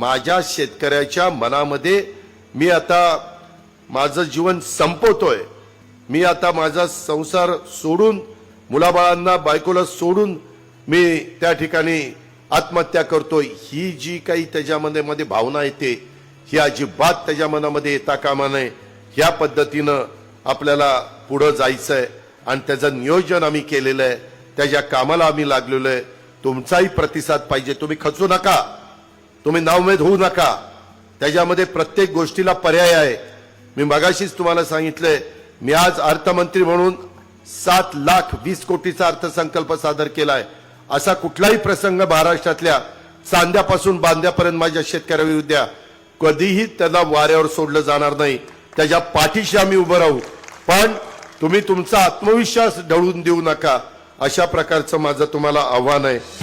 माझ्या शेतकऱ्याच्या मनामध्ये मी आता माझं जीवन संपवतोय. मी आता माझा संसार सोडून मुलाबाळांना बायकोला सोडून मी त्या ठिकाणी आत्महत्या करतोय. ही जी काही त्याच्यामध्ये मध्ये भावना येते ही अजिबात त्याच्या मनामध्ये येता कामा नये. ह्या पद्धतीनं आपल्याला पुढं जायचं आहे आणि त्याचं नियोजन आम्ही केलेलं आहे. त्याच्या कामाला आम्ही लागलेलो आहे. तुमचाही प्रतिसाद पाहिजे. तुम्ही खचू नका. तुम्ही नावमेद होऊ नका. त्याच्यामध्ये प्रत्येक गोष्टीला पर्याय आहे. मी मगाशीच तुम्हाला सांगितलंय मी आज अर्थमंत्री म्हणून सात लाख वीस कोटीचा अर्थसंकल्प सादर केलाय. असा कुठलाही प्रसंग महाराष्ट्रातल्या चांद्यापासून बांद्यापर्यंत माझ्या शेतकऱ्याविरुद्ध कधीही त्याला वाऱ्यावर सोडलं जाणार नाही. त्याच्या पाठीशी आम्ही उभं राहू. पण तुम्ही तुमचा आत्मविश्वास ढळून देऊ नका. अशा प्रकारचं माझं तुम्हाला आव्हान आहे.